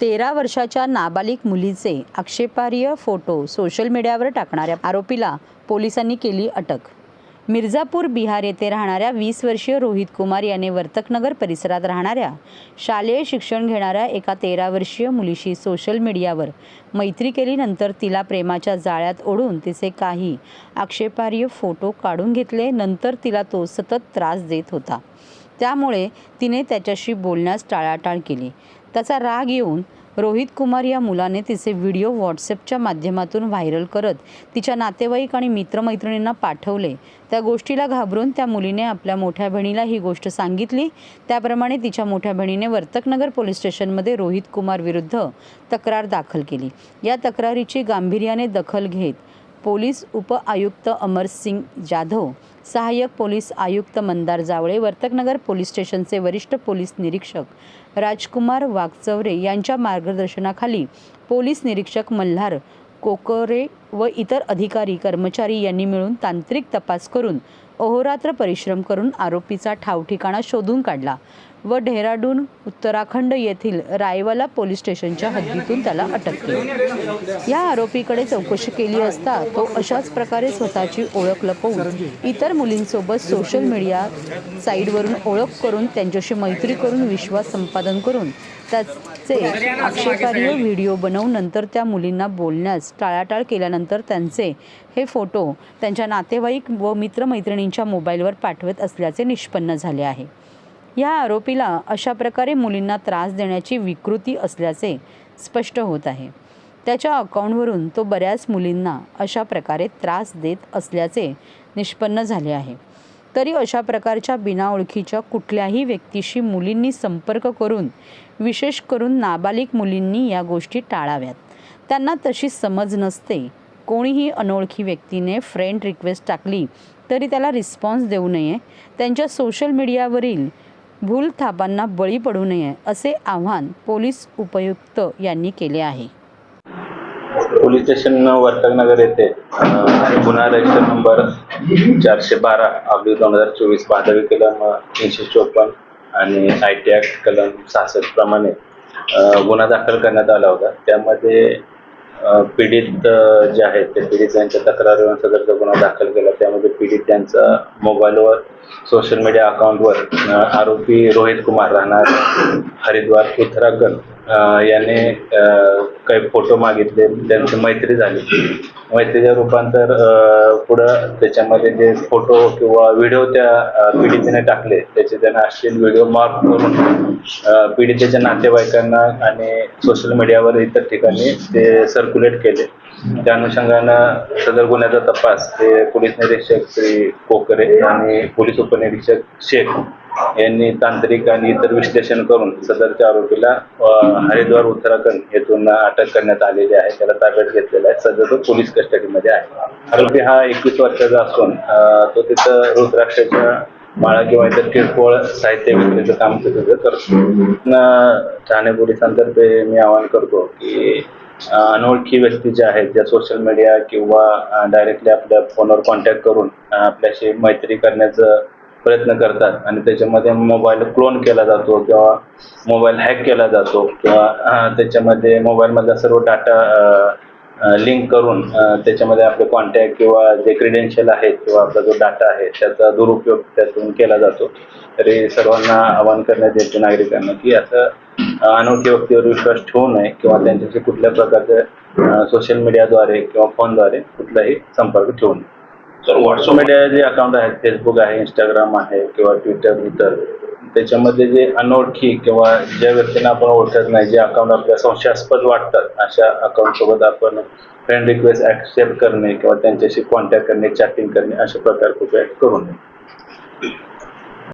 तेरा वर्षाच्या नाबालिक मुलीचे आक्षेपार्ह फोटो सोशल मीडियावर टाकणाऱ्या आरोपीला पोलिसांनी केली अटक. मिर्झापूर बिहार येथे राहणाऱ्या वीस वर्षीय रोहित कुमार याने वर्तकनगर परिसरात राहणाऱ्या शालेय शिक्षण घेणाऱ्या एका तेरा वर्षीय मुलीशी सोशल मीडियावर मैत्री केलीनंतर तिला प्रेमाच्या जाळ्यात ओढून तिचे काही आक्षेपार्ह फोटो काढून घेतले नंतर तिला तो सतत त्रास देत होता. त्यामुळे तिने त्याच्याशी बोलण्यास टाळाटाळ केली. त्याचा राग येऊन रोहित कुमार या मुलाने तिचे व्हिडिओ व्हॉट्सअपच्या माध्यमातून व्हायरल करत तिच्या नातेवाईक आणि मित्रमैत्रिणींना पाठवले. त्या गोष्टीला घाबरून त्या मुलीने आपल्या मोठ्या बहिणीला ही गोष्ट सांगितली. त्याप्रमाणे तिच्या मोठ्या बहिणीने वर्तकनगर पोलीस स्टेशनमध्ये रोहित कुमार विरुद्ध तक्रार दाखल केली. या तक्रारीची गांभीर्याने दखल घेत पोलीस उपआयुक्त अमरसिंग जाधव सहाय्यक पोलीस आयुक्त मंदार जावळे वर्तकनगर पोलीस स्टेशनचे वरिष्ठ पोलीस निरीक्षक राजकुमार वाघचौरे यांच्या मार्गदर्शनाखाली पोलीस निरीक्षक मल्हार कोकरे व इतर अधिकारी कर्मचारी यांनी मिळून तांत्रिक तपास करून अहोरात्र परिश्रम करून आरोपीचा ठावठिकाणा शोधून काढला व डेहराडून उत्तराखंड येथील रायवाला पोलीस स्टेशनच्या हद्दीतून त्याला अटक केली. या आरोपीकडे चौकशी केली असता तो अशाच प्रकारे स्वतःची ओळख लपवून इतर मुलींसोबत सोशल मीडिया साईटवरून ओळख करून त्यांच्याशी मैत्री करून विश्वास संपादन करून त्याचे आक्षेपार्ह व्हिडिओ बनवून नंतर त्या मुलींना बोलण्यास टाळाटाळ केल्यानंतर त्यांचे हे फोटो त्यांच्या नातेवाईक व मित्रमैत्रिणी मुलींच्या मोबाईलवर पाठवत असल्याचे निष्पन्न झाले आहे. या आरोपीला अशा प्रकारे मुलींना त्रास देण्याची विकृती असल्याचे स्पष्ट होत आहे. त्याच्या अकाउंटवरून तो बऱ्याच मुलींना अशा प्रकारे त्रास देत असल्याचे निष्पन्न झाले आहे. तरी अशा प्रकारच्या बिनाओळखीच्या कुठल्याही व्यक्तीशी मुलींनी संपर्क करून विशेष करून नाबालिक मुलींनी या गोष्टी टाळाव्यात. त्यांना तशी समज नसते. कोणीही अनोळखी व्यक्तीने फ्रेंड रिक्वेस्ट टाकली तरी त्याला रिस्पॉन्स देऊ नये. त्यांच्या सोशल मीडियावरील भूलथापांना बळी पडू नये असे आव्हान पोलीस उपयुक्त यांनी केले आहे. पोलीस स्टेशन वर्तकनगर येथे गुन्हा रजिस्टर नंबर चारशे बारा अब्ली दोन हजार चोवीस भादवी कलम तीनशे चोपन्न आणि आय टी ॲक्ट कलम सहासष्ट प्रमाणे गुन्हा दाखल करण्यात आला होता. त्यामध्ये पीडित जे आहेत ते पीडित यांच्या तक्रारीवर सदरचा गुन्हा दाखल केला. त्यामध्ये पीडित त्यांचा मोबाईलवर सोशल मीडिया अकाउंटवर आरोपी रोहित कुमार राहणार हरिद्वार उत्तराखंड याने काही फोटो मागितले त्यांची मैत्री झाली. मैत्रीचं रूपांतर पुढं त्याच्यामध्ये जे फोटो किंवा व्हिडिओ त्या अं, पीडितेने टाकले त्याचे त्यांना अश्लील व्हिडिओ मार्क करून पीडितेच्या नातेवाईकांना आणि सोशल मीडियावर इतर ठिकाणी ते सर्क्युलेट केले. त्या अनुषंगानं सदर गुन्ह्याचा तपास हे पोलीस निरीक्षक श्री कोकरे आणि पोलीस उपनिरीक्षक शेख यांनी तांत्रिक आणि इतर विश्लेषण करून सदरच्या आरोपीला हरिद्वार उत्तराखंड येथून अटक करण्यात आलेली आहे. त्याला ताब्यात घेतलेला आहे. सध्या तो पोलीस कस्टडीमध्ये आहे. आरोपी हा एकवीस वर्षाचा असून तो तिथं रुद्राक्षाच्या माळा किंवा इतर किरकोळ साहित्य विक्रीचं काम तिथं करतो. ठाणे पोलिसांतर्फे मी आवाहन करतो की अनोळखी व्यक्ती ज्या आहेत ज्या सोशल मीडिया किंवा डायरेक्टली आपल्या फोनवर कॉन्टॅक्ट करून आपल्याशी मैत्री करण्याचं प्रयत्न करतात. आणि त्याच्यामध्ये मोबाईल क्लोन केला जातो किंवा मोबाईल हॅक केला जातो किंवा त्याच्यामध्ये मोबाईलमधला सर्व डाटा लिंक करून त्याच्यामध्ये आपले कॉन्टॅक्ट किंवा जे क्रिडेन्शियल आहेत किंवा आपला जो डाटा आहे त्याचा दुरुपयोग त्यातून केला जातो. तरी सर्वांना आवाहन करण्यात येते नागरिकांना की असं अनोळखी व्यक्तीवर विश्वास ठेवू नये किंवा त्यांच्याशी कुठल्या प्रकारचे सोशल मीडियाद्वारे किंवा फोनद्वारे कुठलाही संपर्क ठेवू नये. तर व्हॉट्सअप मीडिया जे अकाउंट आहेत फेसबुक आहे इंस्टाग्राम आहे किंवा ट्विटर इतर त्याच्यामध्ये जे अनोळखी किंवा ज्या व्यक्तींना आपण ओळखत नाही जे अकाउंट आपल्या संशयास्पद वाटतात अशा अकाउंट सोबत आपण फ्रेंड रिक्वेस्ट ऍक्सेप्ट करणे किंवा त्यांच्याशी कॉन्टॅक्ट करणे चॅटिंग करणे अशा प्रकार कृपया करू नये.